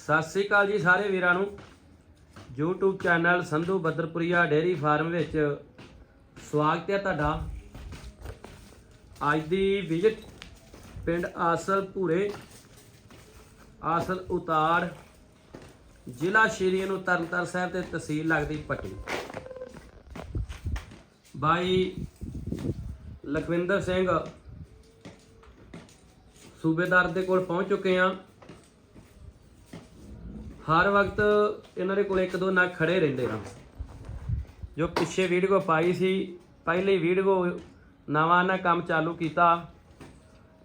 ਸਤਿ ਸ੍ਰੀ ਅਕਾਲ ਜੀ ਸਾਰੇ ਵੀਰਾਂ ਨੂੰ। YouTube channel Sandhu Badarpuria dairy farm ਵਿੱਚ ਸਵਾਗਤ ਹੈ ਤੁਹਾਡਾ। ਅੱਜ ਦੀ ਵਿਜ਼ਿਟ ਪਿੰਡ ਆਸਲ ਭੂਰੇ, ਆਸਲ ਉਤਾੜ, ਜ਼ਿਲ੍ਹਾ ਸ਼੍ਰੀ ਨੂੰ ਤਰਨਤਾਰਨ ਸਾਹਿਬ ਤੇ ਤਹਿਸੀਲ ਲੱਗਦੀ ਪੱਟੀ। ਬਾਈ ਲਖਵਿੰਦਰ ਸਿੰਘ ਸੂਬੇਦਾਰ ਦੇ ਕੋਲ ਪਹੁੰਚ ਚੁੱਕੇ ਹਾਂ। ਹਰ ਵਕਤ ਇਹਨਾਂ ਦੇ ਕੋਲ ਇੱਕ ਦੋ ਨਗ ਖੜੇ ਰਹਿੰਦੇ ਨੇ ਜੋ ਪਿੱਛੇ ਵੀਡੀਓ ਪਾਈ ਸੀ, ਪਹਿਲੀ ਵੀਡੀਓ ਨਵਾਂ ਨਾ ਕੰਮ ਚਾਲੂ ਕੀਤਾ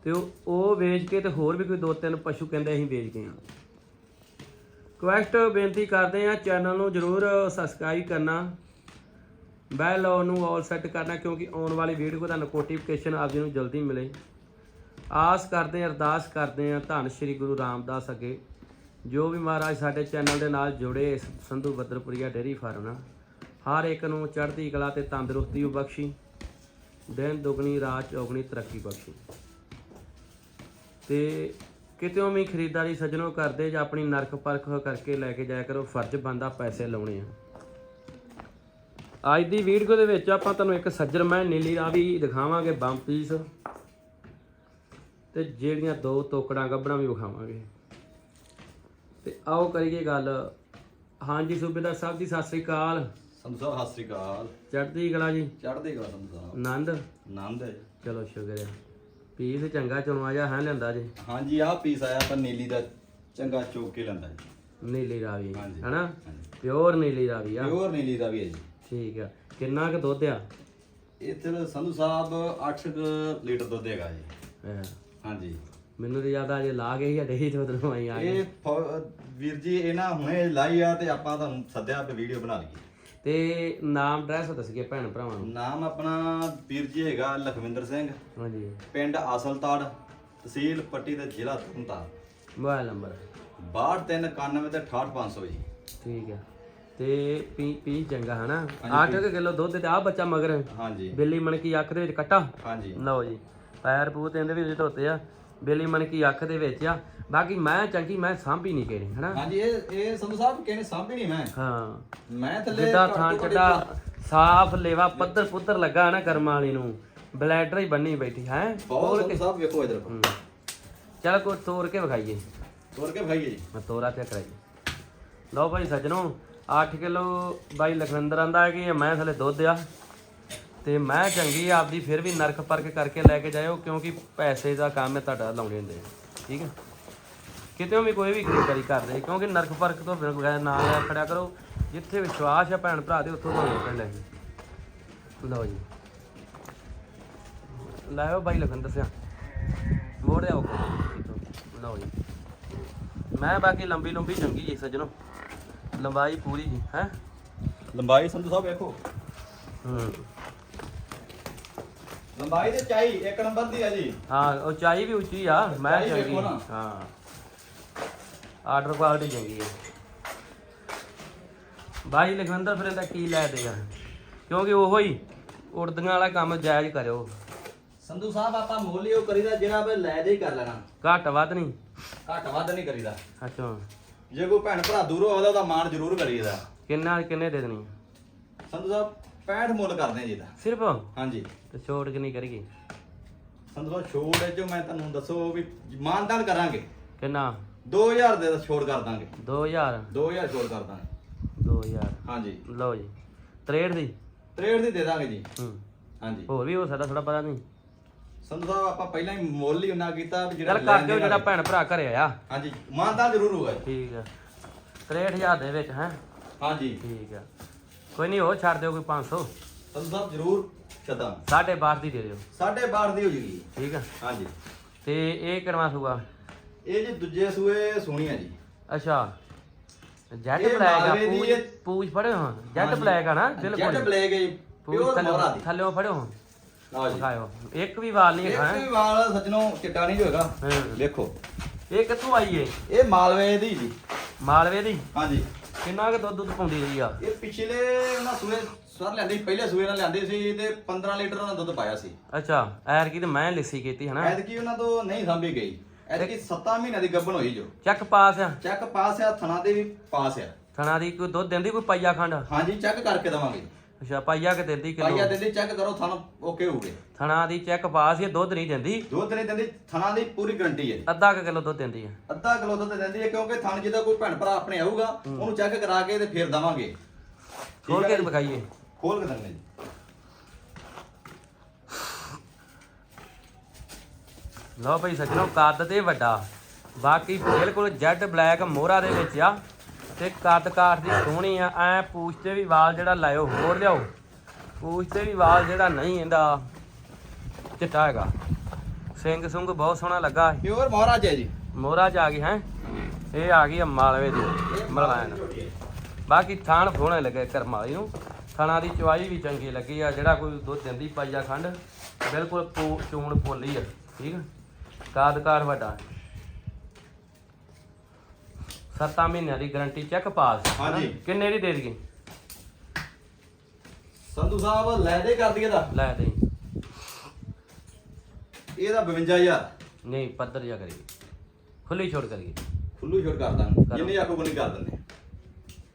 ਤੇ ਉਹ ਵੇਚ ਕੇ ਤੇ ਹੋਰ ਵੀ ਕੋਈ ਦੋ ਤਿੰਨ ਪਸ਼ੂ ਕਹਿੰਦੇ ਅਸੀਂ ਵੇਚ ਗਏ ਹਾਂ। ਰਿਕੁਐਸਟ ਬੇਨਤੀ ਕਰਦੇ ਆ ਚੈਨਲ ਨੂੰ ਜਰੂਰ ਸਬਸਕ੍ਰਾਈਬ ਕਰਨਾ। ਬੈਲ ਨੂੰ ਆਲ ਸੈੱਟ ਕਰਨਾ ਕਿਉਂਕਿ ਆਉਣ ਵਾਲੀ ਵੀਡੀਓ ਦਾ ਨੋਟੀਫਿਕੇਸ਼ਨ ਆਪ ਜੀ ਨੂੰ ਜਲਦੀ ਮਿਲੇ। ਆਸ ਕਰਦੇ ਹਾਂ, ਅਰਦਾਸ ਕਰਦੇ ਹਾਂ, ਧੰਨ ਸ਼੍ਰੀ ਗੁਰੂ ਰਾਮਦਾਸ ਅੱਗੇ। ਜੋ ਵੀ ਮਹਾਰਾਜ ਸਾਡੇ ਚੈਨਲ ਦੇ ਨਾਲ ਜੁੜੇ ਇਸ ਸੰਧੂ ਬੱਦਰਪੁਰੀਆ ਡੇਅਰੀ ਫਾਰਮ ਨਾਲ, ਹਰ ਇੱਕ ਨੂੰ ਚੜ੍ਹਦੀ ਕਲਾ ਤੇ ਤੰਦਰੁਸਤੀ ਬਖਸ਼ੀ, ਦਿਨ ਦੁਗਣੀ, ਰਾਤ ਚੌਗਣੀ ਤਰੱਕੀ ਬਖਸ਼ੀ। ਤੇ ਕਿਤੇੋਂ ਵੀ ਖਰੀਦਦਾਰੀ ਸੱਜਣੋਂ ਕਰਦੇ ਜਾਂ ਆਪਣੀ ਨਰਕ ਪਰਖ ਕਰਕੇ ਲੈ ਕੇ ਜਾਇਆ ਕਰੋ, ਫਰਜ਼ ਬੰਦਾ ਪੈਸੇ ਲਾਉਣੇ ਆ। ਅੱਜ ਦੀ ਵੀਡੀਓ ਦੇ ਵਿੱਚ ਆਪਾਂ ਤੁਹਾਨੂੰ ਇੱਕ ਸੱਜਰ ਮੈਂ ਨੀਲੀ ਰਾਵੀ ਦਿਖਾਵਾਂਗੇ ਬੰਪ ਪੀਸ ਤੇ ਜਿਹੜੀਆਂ ਦੋ ਤੋਕੜਾਂ ਗੱਬੜਾਂ ਵੀ ਵਿਖਾਵਾਂਗੇ। ਤੇ ਆਓ ਕਰੀਏ ਗੱਲ। ਹਾਂਜੀ ਸੂਬੇਦਾਰ ਸਾਹਿਬ ਜੀ ਸਤਿ ਸ੍ਰੀ ਅਕਾਲ। ਸੰਧੂ ਸਾਹਿਬ ਸਤਿ ਸ੍ਰੀ ਅਕਾਲ। ਚੜ੍ਹਦੀ ਕਲਾ ਜੀ। ਚੜ੍ਹਦੇ ਕਲਾ ਸੰਧੂ ਸਾਹਿਬ। ਆਨੰਦ? ਆਨੰਦ ਹੈ ਚਲੋ ਸ਼ੁਕਰ ਹੈ। ਪੀਸ ਚੰਗਾ ਚੁਣਵਾ ਜਾ ਹੈ ਲੈਂਦਾ ਜੀ? ਹਾਂਜੀ ਆਹ ਪੀਸ ਆਇਆ ਤਾਂ ਨੀਲੀ ਦਾ ਚੰਗਾ ਚੋਕ ਕੇ ਲੈਂਦਾ ਜੀ। ਨੀਲੀ ਰਾਵੀ ਹਾਂਜੀ। ਹਨਾ? ਹਾਂਜੀ। ਪਿਓਰ ਨੀਲੀ ਰਾਵੀ ਆ। ਪਿਓਰ ਨੀਲੀ ਦਾ ਵੀ ਹੈ ਜੀ। ਠੀਕ ਆ। ਕਿੰਨਾ ਕੁ ਦੁੱਧ ਆ? ਇੱਥੇ ਸੰਧੂ ਸਾਹਿਬ 8 ਲੀਟਰ ਦੁੱਧ ਹੈਗਾ ਜੀ। ਹੈਂ। ਹਾਂਜੀ। ਮੈਨੂੰ ਤੇ ਜ਼ਿਆਦਾ ਅਜੇ ਲਾ ਗਈ ਆ ਡੇਹੀ ਤੋਂ ਉਧਰੋਂ ਆਈ ਆ ਇਹ ਫੌ- ਵੀਰ ਜੀ ਇਹ ਨਾ ਹੁਣੇ ਲਾਈ ਆ ਤੇ ਆਪਾਂ ਤੁਹਾਨੂੰ ਸੱਦਿਆ ਤੇ ਵੀਡੀਓ ਬਣਾ ਲਈਏ। ਤੇ ਨਾਮ ਐਡਰੈਸ ਦੱਸ ਗਿਆ ਭੈਣ ਭਰਾਵਾਂ ਨੂੰ। ਨਾਮ ਆਪਣਾ ਵੀਰ ਜੀ ਹੈਗਾ ਲਖਵਿੰਦਰ ਸਿੰਘ। ਹਾਂਜੀ। ਪਿੰਡ ਆਸਲਤਾੜ ਤਹਿਸੀਲ ਪੱਟੀ ਤੇ ਜ਼ਿਲ੍ਹਾ ਤਰਨਤਾਰਨ ਮੋਬਾਈਲ ਨੰਬਰ। 6291 ਤੇ 68500 ਜੀ। ਠੀਕ ਆ। ਤੇ ਪੀ ਪੀ ਚੰਗਾ ਹਨਾ? 8 ਕਿਲੋ ਦੁੱਧ ਤੇ ਆ ਬੱਚਾ ਮਗਰ। ਹਾਂਜੀ। ਬਿੱਲੀ ਮਣਕੀ ਅੱਖ ਦੇ ਵਿੱਚ ਕੱਟਾ। ਹਾਂਜੀ। ਲਓ ਜੀ ਪੈਰ ਪੂਤ ਇਹਦੇ ਵੀ ਧੋਤੇ ਆ। ਬਿੱਲੀ ਮਣਕੀ ਅੱਖ ਦੇ ਵਿੱਚ ਆ। ਬਾਕੀ ਮੈਂ ਚੰਗੀ ਮੈਂ ਸਾਂਭੀ ਨਹੀਂ ਕਿਹੜੀ ਹਨਾ? ਹਾਂਜੀ ਇਹ ਇਹ ਸੰਧੂ ਸਾਹਿਬ ਕਹਿੰਦੇ ਸਾਂਭੀ ਨਹੀਂ ਮੈਂ? ਹਾਂ। ਮੈਂ ਥੱਲੇ ਜਿੱਦਾਂ ਥਾਂ ਚੱਡਾ ਸਾਫ਼ ਲੇਵਾ ਪੱਧਰ ਪੁੱਧਰ ਲੱਗਾ ਨਾ ਕਰਮਾਂ ਵਾਲੀ ਨੂੰ ਬਲੈਡਰ ਹੀ ਬੰਨੀ ਬੈਠੀ ਹੈ? ਬਹੁਤ ਸੰਧੂ ਸਾਹਿਬ ਵੇਖੋ ਇਧਰ। ਕੋ ਚਲ ਕੋ ਤੋੜ ਕੇ ਵਿਖਾਈਏ। ਤੋੜ ਕੇ ਭਾਈਏ ਜੀ। ਮੈਂ ਤੋਰਾ ਤੇ ਕਰਾਈਏ ਲਓ ਭਾਈ ਸੱਜਣੋ 8 ਕਿਲੋ ਬਾਈ ਲਖਵਿੰਦਰ ਆਂਦਾ ਹੈ ਕਿ ਮੈਂ ਥਲੇ ਦੁੱਧ ਆ। ਤੇ ਮੈਂ ਚੰਗੀ ਆਪਦੀ ਫਿਰ ਵੀ ਨਰਕ ਪਰਖ ਕਰਕੇ ਲੈ ਕੇ ਜਾਇਓ ਕਿਉਂਕਿ ਪੈਸੇ ਦਾ ਕੰਮ ਹੈ ਤੁਹਾਡਾ ਲਾਉਣੇ ਹੁੰਦੇ ਠੀਕ ਹੈ? ਕਿਤੇ ਵੀ ਕੋਈ ਵੀ ਖਰੀਦਦਾਰੀ ਕਰਦੇ ਕਿਉਂਕਿ ਨਰਕ ਪਰਖ ਤੋਂ ਬਿਨਾਂ ਬਗੈਰ ਨਾ ਲਿਆ ਖੜਿਆ ਕਰੋ। ਜਿੱਥੇ ਵਿਸ਼ਵਾਸ ਹੈ ਭੈਣ ਭਰਾ ਦੇ ਉੱਥੋਂ ਤੁਹਾਨੂੰ ਪੈਂਦਾ ਜੀ ਲਓ ਜੀ। ਲਾਇਓ ਬਾਈ ਲਖਵਿੰਦਰ ਸਿਆ ਮੋੜਿਆ ਉਹ। ਲਓ ਜੀ। ਮੈਂ ਬਾਕੀ ਲੰਬੀ ਲੰਬੀ ਚੰਗੀ ਜੀ ਸੱਜਣੋ। ਲੰਬਾਈ ਪੂਰੀ ਜੀ ਹੈ? ਲੰਬਾਈ ਸੰਧੂ ਸਾਹਿਬ ਵੇਖੋ। ਹੂੰ। ਲੰਬਾਈ ਤੇ ਚਾਈ ਇੱਕ ਨੰਬਰ ਦੀ ਆ ਜੀ। ਹਾਂ ਉਚਾਈ ਵੀ ਉੱਚੀ ਆ ਮੈਂ ਉਚਾਈ ਚੰਗੀ। ਵੇਖੋ ਨਾ। ਹਾਂ। ਆਰਡਰ ਕੁਆਲਿਟੀ ਚੰਗੀ ਹੈ ਬਾਈ ਲਖਵਿੰਦਰ ਫਿਰ ਇਹਦਾ ਕੀ ਲੈ ਦੇਗਾ ਕਿਉਂਕਿ ਉਹੋ ਹੀ ਉੜਦੀਆਂ ਵਾਲਾ ਕੰਮ ਜਾਇਜ਼ ਕਰਿਓ। ਸੰਧੂ ਸਾਹਿਬ ਆਪਾਂ ਮੁੱਲ ਹੀ ਉਹ ਕਰੀਦਾ ਜਿਹੜਾ ਵੀ ਲੈ ਦੇ ਹੀ ਕਰ ਲੈਣਾ। ਘੱਟ ਵੱਧ ਨਹੀਂ। ਘੱਟ ਵੱਧ ਨਹੀਂ ਕਰੀਦਾ। ਅੱਛਾ। ਜੇ ਕੋਈ ਭੈਣ ਭਰਾ ਦੂਰੋਂ ਆਉਂਦਾ ਉਹਦਾ ਮਾਣ ਜ਼ਰੂਰ ਕਰੀਦਾ। ਕਿੰਨਾ ਕਿੰਨੇ ਦੇ ਦੇਣੀ ਸੰਧੂ ਸਾਹਿਬ 65 ਮੁੱਲ ਕਰਦੇ ਆ ਜੀ ਦਾ ਸਿਰਫ? ਹਾਂਜੀ। ਤੇ ਛੋਟ ਕਿੰਨੀ ਕਰੀਏ ਸੰਧੂ ਸਾਹਿਬ ਛੋੜ ਹੈ ਜੋ ਮੈਂ ਤੁਹਾਨੂੰ ਦੱਸੋ ਵੀ ਮਾਨਦਾਨ ਕਰਾਂਗੇ। ਕਿੰਨਾ? 2000 ਦੇ ਛੋੜ ਕਰ ਦਾਂਗੇ। 2000 2000 ਛੋੜ ਕਰ ਦਾਂਗੇ। 2000 ਹਾਂਜੀ। ਲਓ ਜੀ। 63 ਦੀ? 63 ਦੀ ਦੇ ਦਾਂਗੇ ਜੀ। ਹੂੰ। ਹਾਂਜੀ। ਹੋਰ ਵੀ ਹੋ ਸਕਦਾ ਥੋੜਾ ਪਤਾ ਨਹੀਂ। ਸੰਧੂ ਸਾਹਿਬ ਆਪਾਂ ਪਹਿਲਾਂ ਹੀ ਮੁੱਲ ਹੀ ਉਹਨਾਂ ਕੀਤਾ ਵੀ ਚੱਲ ਕਰ ਦਿਓ ਜਿਹੜਾ ਭੈਣ ਭਰਾ ਘਰੇ ਆਇਆ। ਹਾਂਜੀ। ਮਾਨਦਾਨ ਜ਼ਰੂਰ ਹੋਊਗਾ ਜੀ। ਠੀਕ ਆ। 63000 ਦੇ ਵਿੱਚ ਹੈ? ਹਾਂਜੀ। ਠੀਕ ਆ। ਕੋਈ ਨਹੀਂ ਹੋਰ ਛੱਡ ਦਿਓ ਕੋਈ 500 ਸੰਧੂ ਸਾਹਿਬ ਜ਼ਰੂਰ ਛੱਡਾਂ ਸਾਢੇ ਦੀ ਦੇ ਦਿਓ। ਸਾਢੇ ਬਾਰ ਦੀ ਹੋ ਜੂਗੀ। ਠੀਕ ਆ। ਹਾਂਜੀ। ਤੇ ਇਹ ਕਿਨਵਾ ਸੂਆ? ਇਹ ਜੀ ਦੂਜੇ ਸੂਏ ਸੋਹਣੀ ਆ ਜੀ। ਅੱਛਾ। ਜੈਟ ਇਹ ਬਲੈਕ ਆ ਮਾਲਵੇ ਦੀ ਪੂਛ ਇਹ- ਪੂਛ ਫੜਿਓ ਹਾਂ ਜੈਟ ਹਾਂਜੀ। ਬਲੈਕ ਆ ਨਾ ਜੈਟ ਬਿਲਕੁਲ। ਬਲੈਕ ਹੈ ਜੀ ਪੂਛ ਪਿਓਰ ਮੋਹਰਾ ਥੱਲੇ ਦੀ। ਥੱਲੇ ਫੜਿਓ ਲਓ ਜੀ। ਦਿਖਾਇਓ। ਇੱਕ ਵੀ ਵਾਲ ਨਹੀਂ ਇੱਕ ਹੈਗਾ ਵੀ ਵਾਲ ਸੱਜਣੋ ਚਿੱਟਾ ਨਹੀਂ ਹੋਏਗਾ। ਹਾਂ। ਵੇਖੋ। ਇਹ ਕਿੱਥੋਂ ਆਈ ਏ? ਇਹ ਮਾਲਵੇ ਦੀ ਜੀ। ਮਾਲਵੇ ਦੀ? ਹਾਂਜੀ। ਕਿੰਨਾ ਕੁ ਦੁੱਧ ਦੁੱਧ ਪਾਉਂਦੀ ਰਹੀ ਆ? ਇਹ ਪਿਛਲੇ ਉਹਨਾਂ ਸੂਏ ਸਰ ਲੈਂਦੇ ਸੀ, ਪਹਿਲੇ ਸੂਏ ਨਾਲ ਲੈਂਦੇ ਸੀ ਤੇ 15 ਲੀਟਰ ਉਹਨਾਂ ਦੁੱਧ ਪਾਇਆ ਸੀ। ਅੱਛਾ ਐਰ ਕੀ ਤੇ ਮੈਂ ਲਿੱਸੀ ਕੀਤੀ ਹਨਾ। ਐਤਕੀ ਉਹਨਾਂ ਤੋਂ ਨਹੀਂ ਸਾਂਭੀ ਗਈ। ਐਤਕੀ 7 ਮਹੀਨਿਆਂ ਦੀ ਗੱਭਣ ਹੋਈ ਜੋ। ਚੈੱਕ ਪਾਸ ਆ। ਚੈੱਕ ਪਾਸ ਆ ਥਣਾ ਦੇ ਵੀ ਪਾਸ ਆ। ਥਣਾ ਦੀ ਕੋਈ ਦੁੱਧ ਦਿੰਦੀ ਕੋਈ ਪਾਈਆ ਖੰਡ? ਹਾਂਜੀ ਚੈੱਕ ਕਰਕੇ ਦਵਾਂਗੇ। ਅੱਛਾ ਪਾਈਆ ਕਿ ਦਿੰਦੀ ਪਾਈਆ ਕਿਲੋ ਦਿੰਦੀ ਚੈੱਕ ਕਰੋ ਥਣ ਓਕੇ ਹੋ ਗਏ ਥਣਾ ਦੀ ਚੈੱਕ ਪਾਸ ਹੀ ਦੁੱਧ ਨਹੀਂ ਦਿੰਦੀ। ਦੁੱਧ ਨਹੀਂ ਦਿੰਦੀ ਥਣਾ ਦੀ ਪੂਰੀ ਗਰੰਟੀ ਹੈ। ਜੀ। ਅੱਧਾ ਕੁ ਕਿਲੋ ਦੁੱਧ ਦਿੰਦੀ ਆ। ਅੱਧਾ ਕਿਲੋ ਦੁੱਧ ਦਿੰਦੀ ਹੈ ਕਿਉਂਕਿ ਥਣ ਜਿਹਦਾ ਕੋਈ ਭੈਣ ਭਰਾ ਆਪਣੇ ਆਊਗਾ ਉਹਨੂੰ ਚੈੱਕ ਕਰਾ ਕੇ ਤੇ ਫਿਰ ਦਵਾਂਗੇ। ਖੋਲ ਕੇ ਵਿਖਾਈਏ। ਖੋਲ ਕੇ ਦਿੰਦੇ ਜੀ ਲਓ ਭਾਈ ਸੱਜਣੋ ਕੱਦ ਤੇ ਵੱਡਾ। ਬਾਕੀ ਬਿਲਕੁਲ ਜੈਡ ਬਲੈਕ ਮੋਹਰਾ ਦੇ ਵਿੱਚ ਆ। ਤੇ ਕੱਦ ਕਾਠ ਦੀ ਸੋਹਣੀ ਆ ਐ ਪੂਛ ਤੇ ਵੀ ਵਾਲ ਜਿਹੜਾ ਲਾਇਓ ਹੋਰ ਲਿਆਓ। ਪੂਛ ਤੇ ਵੀ ਵਾਲ ਜਿਹੜਾ ਨਹੀਂ ਇਹਦਾ ਚਿੱਟਾ ਹੈਗਾ। ਸਿੰਘ ਸੁੰਗ ਬਹੁਤ ਸੋਹਣਾ ਲੱਗਾ ਪਿਓਰ ਮਹਾਰਾਜ ਹੈ ਜੀ। ਮੋਹਰਾ ਚ ਆ ਗਈ ਹੈ? ਇਹ ਆ ਗਈ ਆ ਮਾਲਵੇ ਦੀ ਮਲਵਾਇਨ ਬਾਕੀ ਥਾਣ ਸੋਹਣੇ ਲੱਗੇ ਕਰਮ ਵਾਲੀ ਨੂੰ। ਥਾਣਾ ਦੀ ਚਵਾਈ ਵੀ ਚੰਗੀ ਲੱਗੀ ਆ ਜਿਹੜਾ ਕੋਈ ਦੁੱਧ ਦਿੰਦੀ ਪਾਈਆ ਖੰਡ। ਬਿਲਕੁਲ ਚੂਣ ਪੋਲੀ ਆ ਠੀਕ ਆ? ਕਾਦ ਕਾਰ ਵੱਡਾ। ਸੱਤਾਂ ਮਹੀਨਿਆਂ ਦੀ ਗਾਰੰਟੀ ਚੈੱਕ ਪਾਸ ਹਾਂਜੀ। ਕਿੰਨੇ ਦੀ ਦੇ ਦਈਏ? ਸੰਧੂ ਸਾਹਿਬ ਲੈ ਦੇ ਕਰ ਦਈਏ ਦਾ ਲੈ ਦੇ। ਇਹਦਾ 52000 ਨਹੀਂ ਪੱਧਰ ਜਾ ਕਰੀਏ। ਖੁੱਲੀ ਛੋੜ ਕਰੀਏ। ਖੁੱਲੂ ਛੋੜ ਕਰ ਦਾਂਗੇ। ਕਰੋ। ਜਿੰਨੀ ਆਖੋ ਬਣੀ ਕਰ ਦਿੰਦੇ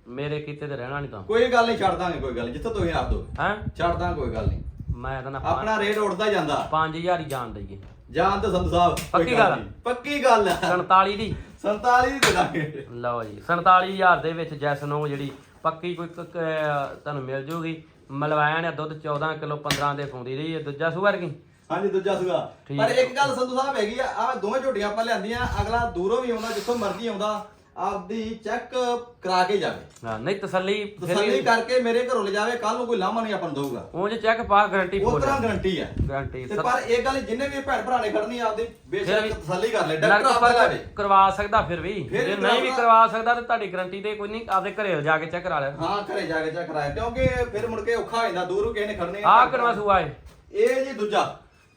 ਮੇਰੇ ਕੀਤੇ ਤੇ ਰਹਿਣਾ ਨਹੀਂ ਤਾਂ। ਕੋਈ ਗੱਲ ਨਹੀਂ ਛੱਡ ਦਾਂਗੇ ਕੋਈ ਗੱਲ ਨੀ, ਜਿੱਥੇ ਤੁਸੀਂ ਆਖ ਦੋ। ਹੈ? ਛੱਡ ਦਾਂਗੇ ਕੋਈ ਗੱਲ ਨਹੀਂ। ਮੈਂ ਤਾਂ ਨਾ ਆਪਣਾ ਰੇਟ ਉੱਡਦਾ ਜਾਂਦਾ। 5000 ਹੀ ਜਾਣ ਦਈਏ। ਜਾਨ ਤੇ ਸੰਧੂ ਸਾਹਿਬ ਕੋਈ ਪੱਕੀ ਗੱਲ ਆ? ਪੱਕੀ ਗੱਲ ਆ। 47 ਦੀ। 47 ਦੀ ਦਾਂਗੇ। ਲਓ ਜੀ 47000 ਦੇ ਵਿੱਚ ਜੈਸ ਨੂੰ ਜਿਹੜੀ ਪੱਕੀ ਕੋਈ ਕ- ਕ- ਤੁਹਾਨੂੰ ਮਿਲ ਜੂਗੀ। ਮਲਵਾਇਆ ਨੇ ਦੁੱਧ 14 ਕਿਲੋ 15 ਦੇ ਪਾਉਂਦੀ ਰਹੀ ਹੈ ਦੂਜਾ ਸੂਆ ਵਰਗੀ। ਹਾਂਜੀ ਦੂਜਾ ਸੁਗਾ ਠੀਕ ਪਰ। ਇੱਕ ਗੱਲ ਸੰਧੂ ਸਾਹਿਬ ਹੈਗੀ ਆ ਆ ਦੋਵੇਂ ਝੋਟੀਆਂ ਆਪਾਂ ਲਿਆਂਦੀਆਂ ਅਗਲਾ ਦੂਰੋਂ ਵੀ ਆਉਂਦਾ ਜਿੱਥੋਂ ਮਰਜ਼ੀ ਆਉਂਦਾ। ਆਪਦੀ ਚੈੱਕ ਕਰਾ ਕੇ ਜਾਵੇ। ਹਾਂ ਨਹੀਂ ਤਸੱਲੀ ਫਿਰ ਤਸੱਲੀ ਵੀ ਕਰਕੇ ਮੇਰੇ ਘਰੋਂ ਲੈ ਜਾਵੇ ਕੱਲ ਨੂੰ ਕੋਈ ਲਾਮਾ ਨਹੀਂ ਆਪਾਂ ਨੂੰ ਦਊਗਾ। ਉਹ ਜੇ ਚੈੱਕ ਪਾ ਗਾਰੰਟੀ ਉਹ ਤਰ੍ਹਾਂ ਗਰੰਟੀ ਹੈ ਗਾਰੰਟੀ ਤੇ ਪਰ ਇਹ ਗੱਲ ਜਿੰਨੇ ਵੀ ਭੈਣ ਭਰਾ ਨੇ ਖੜਨੀ ਆਪਦੀ ਬੇਸ਼ੱਕ ਤਸੱਲੀ ਕਰ ਲੈ ਡਾਕਟਰ ਪਰ ਲਾਵੇ ਕਰਵਾ ਸਕਦਾ ਫਿਰ ਵੀ। ਫਿਰ ਜੇ ਨਹੀਂ ਵੀ ਕਰਵਾ- ਸਕਦਾ ਤੇ ਤੁਹਾਡੀ ਗਾਰੰਟੀ ਤੇ ਕੋਈ ਨਹੀਂ ਆਪਦੇ ਘਰੇ ਜਾ ਕੇ ਚੈੱਕ ਕਰਾ ਲਿਆ ਹਾਂ ਘਰੇ ਜਾ ਕੇ ਚੈੱਕ ਕਰਾਇਆ ਕਿਉਂਕਿ ਫਿਰ ਮੁੜ ਕੇ ਔਖਾ ਹੋ ਜਾਂਦਾ ਦੂਰੋਂ ਕਿਸੇ ਨੇ ਖੜਨੀ ਆਹ ਕਰਵਾ ਸੂਆ ਹੈ ਇਹ ਜੀ ਦੂਜਾ।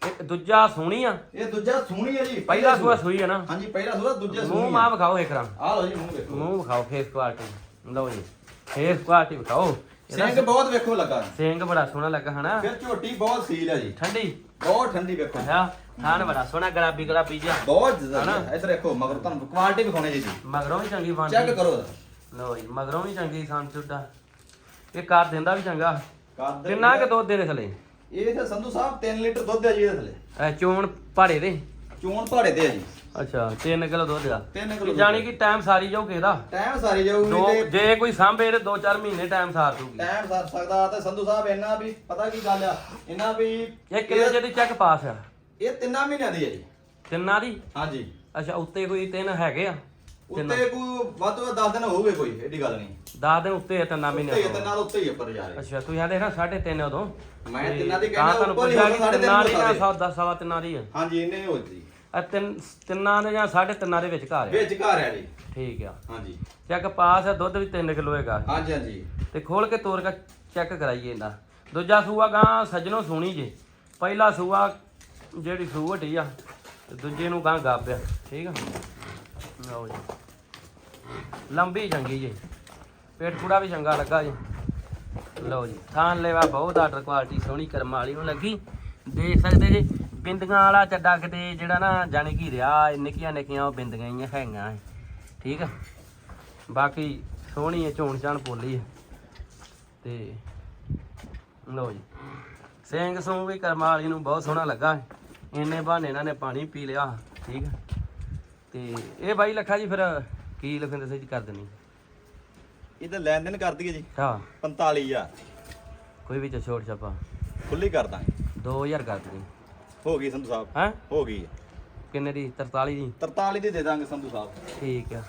ਇੱਕ ਦੂਜਾ ਸੋਹਣੀ ਆ। ਇਹ ਦੂਜਾ ਸੋਹਣੀ ਹੈ ਜੀ। ਪਹਿਲਾ ਸੂਆ ਸੂਈ ਹੈ ਨਾ। ਹਾਂਜੀ ਪਹਿਲਾ ਸੂਆ ਦੂਜਾ ਮੂੰਹ ਸੋਹਣੀ ਮਾਂ ਵਿਖਾਓ ਇੱਕ ਰਾਂ ਆ ਲਓ ਜੀ ਮੂੰਹ ਵੇਖੋ। ਮੂੰਹ ਵਿਖਾਓ ਫੇਸ ਕੁਆਲਿਟੀ ਲਓ ਜੀ ਫੇਸ ਕੁਆਲਿਟੀ ਵਿਖਾਓ। ਇਹਦਾ ਸਿੰਘ ਬਹੁਤ ਵੇਖੋ ਲੱਗਾ। ਸਿੰਘ ਬੜਾ ਸੋਹਣਾ ਲੱਗਾ ਹਨਾ? ਫਿਰ ਝੋਟੀ ਬਹੁਤ ਸੀਲ ਹੈ ਜੀ। ਠੰਡੀ? ਬਹੁਤ ਠੰਡੀ ਵੇਖੋ। ਹੈ ਥਾਨ ਬੜਾ ਸੋਹਣਾ ਗਲਾਬੀ ਗਲਾਬੀ ਜਿਹਾ। ਬਹੁਤ ਹਨਾ? ਜ਼ਿਆਦਾ ਇੱਧਰ ਦੇਖੋ ਮਗਰ ਤੁਹਾਨੂੰ ਕੁਆਲਿਟੀ ਵਿਖਾਉਣੀ ਜੀ। ਮਗਰੋਂ ਵੀ ਚੰਗੀ ਬਣਦੀ। ਚੈੱਕ ਕਰੋ। ਲਓ ਜੀ ਮਗਰੋਂ ਵੀ ਚੰਗੀ ਚੁੱਡਾ। ਇਹ ਕਰ ਦਿੰਦਾ ਵੀ ਚੰਗਾ। ਕਿੰਨਾ ਕੁ ਦੁੱਧ ਦੇ ਥਲੇ? ਇਹ ਤੇ ਸੰਧੂ ਸਾਹਿਬ 3 ਲੀਟਰ ਦੁੱਧ ਹੈ ਜੀ ਇਹਦੇ ਥੱਲੇ। ਇਹ ਚੋਣ ਭਾੜੇ ਦੇ। ਚੋਣ ਭਾੜੇ ਤੇ ਹੈ ਜੀ। ਅੱਛਾ 3 ਕਿਲੋ ਦੁੱਧ ਦਾ ਤਿੰਨ ਕਿਲੋ ਜਾਣੀ ਕਿ ਟਾਈਮ ਸਾਰੀ ਜਾਊ ਕਿਸੇ ਦਾ ਟਾਈਮ ਸਾਰੀ ਜਾਊਗੀ ਦੋ ਤੇ ਜੇ ਕੋਈ ਸਾਂਭੇ ਤੇ 2-4 ਮਹੀਨੇ ਟਾਈਮ ਸਾਰ ਦੂਗੀ ਟਾਈਮ ਸਾਰ ਸਕਦਾ ਤੇ ਸੰਧੂ ਸਾਹਿਬ ਇਹਨਾਂ ਵੀ ਪਤਾ ਕੀ ਗੱਲ ਆ? ਇਹਨਾਂ ਵੀ ਇਹ ਕਿੰਨੇ ਚਿਰ ਦੀ ਚੈੱਕ ਪਾਸ ਆ। ਇਹ ਤਿੰਨਾਂ ਮਹੀਨਿਆਂ ਦੀ ਹੈ ਜੀ। ਤਿੰਨਾਂ ਦੀ? ਹਾਂਜੀ। ਅੱਛਾ ਉੱਤੇ ਕੋਈ ਤਿੰਨ ਹੈਗੇ ਆ? ਉੱਤੇ ਕੋਈ ਵੱਧ ਤੋਂ ਵੱਧ 10 ਦਿਨ ਹੋਊਗੇ ਕੋਈ ਐਡੀ ਗੱਲ ਨਹੀਂ। 10 ਦਿਨ ਉੱਤੇ ਹੀ ਤੇ ਤੋਂ ਨਾਲ ਉੱਤੇ ਹੀ ਉੱਪਰ ਜਾ ਰਹੇ ਅੱਛਾ ਤੁਸੀਂ ਆਦੇ ਨਾ 3.5 ਉਦੋਂ। ਮੈਂ ਤੇ ਤਿੰਨਾਂ ਦੀ ਤਾਂ ਕਹਿੰਦਾ ਤੁਹਾਨੂੰ ਉੱਪਰ ਹੀ ਪੁੱਛਿਆ ਹੋਊਗਾ, ਕਿ ਸਾਢੇ ਤਿੰਨ ਤਿੰਨਾਂ ਦੀ ਹੋ ਜਾਂ ਸਕਦੇ। ਸੌ ਦਸ ਸਵਾ ਤਿੰਨਾਂ ਦੀ ਆ? ਹਾਂਜੀ ਇੰਨੇ ਹੋ ਜੀ। ਇਹ ਤਿੰਨ ਤਿੰਨਾਂ ਦੇ ਜਾਂ ਸਾਢੇ ਤਿੰਨਾਂ ਦੇ ਵਿੱਚ ਘਰ ਆ? ਵਿੱਚ ਘਰ ਆ ਜੀ। ਠੀਕ ਆ। ਹਾਂਜੀ। ਚੈੱਕ ਪਾਸ ਆ ਦੁੱਧ ਵੀ 3 ਕਿਲੋ ਹੈਗਾ। ਹਾਂਜੀ ਹਾਂਜੀ। ਤੇ ਖੋਲ ਕੇ ਤੋਰ ਕੇ ਚੈੱਕ ਕਰਾਈਏ ਇਹਦਾ। ਦੂਜਾ ਸੂਆ ਗਾਂ ਸੱਜਣੋ ਸੁਣੀ ਜੇ। ਪਹਿਲਾ ਸੂਆ ਜਿਹੜੀ ਸੂ ਵੱਡੀ ਆ ਤੇ ਦੂਜੇ ਨੂੰ ਗਾਂ ਆ। ਠੀਕ ਆ? ਲਓ ਜੀ। ਲੰਬੀ ਚੰਗੀ ਜੀ। ਪੇਟ ਪੂੜਾ ਵੀ ਚੰਗਾ ਲੱਗਾ ਜੀ। ਲਓ ਜੀ, ਥਾਨ ਲੈਵਾ ਬਹੁਤ ਆਰਡਰ ਕੁਆਲਿਟੀ ਸੋਹਣੀ ਕਰਮ ਵਾਲੀ ਨੂੰ ਲੱਗੀ। ਦੇਖ ਸਕਦੇ ਜੀ, ਬਿੰਦੀਆਂ ਵਾਲਾ ਚੱਡਾ ਕਿਤੇ ਜਿਹੜਾ ਨਾ, ਜਾਣੀ ਕਿ ਰਿਆ ਨਿੱਕੀਆਂ ਨਿੱਕੀਆਂ ਉਹ ਬਿੰਦੀਆਂ ਹੀ ਹੈਗੀਆਂ ਇਹ। ਠੀਕ ਆ? ਬਾਕੀ ਸੋਹਣੀ ਹੈ ਝੋਣ ਚਾਣ ਪੋਲੀ ਹੈ ਤੇ ਲਓ ਜੀ, ਸਿੰਘ ਸੂ ਵੀ ਕਰਮ ਵਾਲੀ ਨੂੰ ਬਹੁਤ ਸੋਹਣਾ ਲੱਗਾ। ਇੰਨੇ ਬਹਾਨੇ ਇਹਨਾਂ ਨੇ ਪਾਣੀ ਪੀ ਲਿਆ, ਠੀਕ ਹੈ ਤੇ ਇਹ ਬਾਈ ਲੱਖਾ ਜੀ ਫਿਰ ਕੀ ਲਿਖਣ ਦੇ ਜੀ ਕਰ ਦੇਣੀ। ਇਹਦਾ ਲੈਣ ਦੇਣ ਕਰ ਦਈਏ ਜੀ। ਹਾਂ। 45000 ਕੋਈ ਵੀ ਛੋੜ ਛਾਪਾ। ਖੁੱਲੀ ਕਰ ਦਾਂਗੇ। 2000 ਕਰ ਦੇਣੀ। ਹੋ ਗਈ ਸੰਧੂ ਸਾਹਿਬ। ਹੈ? ਹੋ ਗਈ। ਕਿੰਨੇ ਦੀ? 43 ਦੀ। 43 ਦੀ ਦੇ ਦਾਂਗੇ ਸੰਧੂ ਸਾਹਿਬ। ਠੀਕ ਆ।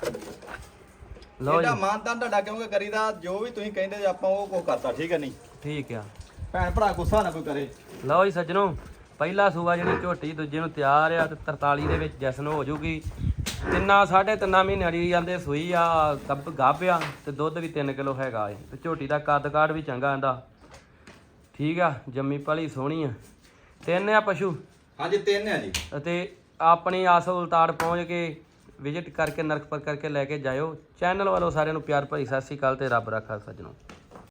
ਲਓ ਇਹਦਾ ਜੀ। ਮਾਨਤਾਨ ਤੁਹਾਡਾ ਕਿਉਂਕਿ ਕਰੀਦਾ? ਜੋ ਵੀ ਤੁਸੀਂ ਕਹਿੰਦੇ ਜੇ ਆਪਾਂ ਉਹ ਕੋ ਕਰਤਾ ਠੀਕ ਹੈ ਨਹੀਂ? ਠੀਕ ਠੀਕ ਆ। ਭੈਣ ਭਰਾ ਗੁੱਸਾ ਨਾ ਕੋਈ ਕਰੇ। ਲਓ ਜੀ ਸੱਜਣੋ ਪਹਿਲਾ ਸੂਆ ਜਿਹੜੀ ਝੋਟੀ ਦੂਜੇ ਨੂੰ ਤਿਆਰ ਆ ਤੇ 43 ਦੇ ਵਿੱਚ ਜਸ਼ਨ ਹੋ ਜੂਗੀ। ਤਿੰਨਾਂ ਸਾਢੇ ਤਿੰਨਾਂ ਮਹੀਨਿਆਂ ਦੀ ਜਾਂਦੇ ਸੂਈ ਆ ਗੱਭ ਗੱਭ ਆ ਤੇ ਦੁੱਧ ਵੀ 3 ਕਿਲੋ ਹੈਗਾ ਏ। ਤੇ ਝੋਟੀ ਦਾ ਕੱਦ ਕਾਠ ਵੀ ਚੰਗਾ ਆਂਦਾ। ਠੀਕ ਆ ਜੰਮੀ ਪਲੀ ਸੋਹਣੀ ਆ। ਤਿੰਨ ਆ ਪਸ਼ੂ? ਹਾਂਜੀ ਤਿੰਨ ਹੈ ਜੀ। ਅਤੇ ਆਪਣੀ ਆਸ ਉਲਤਾੜ ਪਹੁੰਚ ਕੇ ਵਿਜ਼ਿਟ ਕਰਕੇ ਨਰਕ ਪਰ ਕਰਕੇ ਲੈ ਕੇ ਜਾਇਓ। ਚੈਨਲ ਵੱਲੋਂ ਸਾਰਿਆਂ ਨੂੰ ਪਿਆਰ ਭਰੀ ਸਤਿ ਸ੍ਰੀ ਅਕਾਲ ਤੇ ਰੱਬ ਰੱਖਾ ਸੱਜਣੋ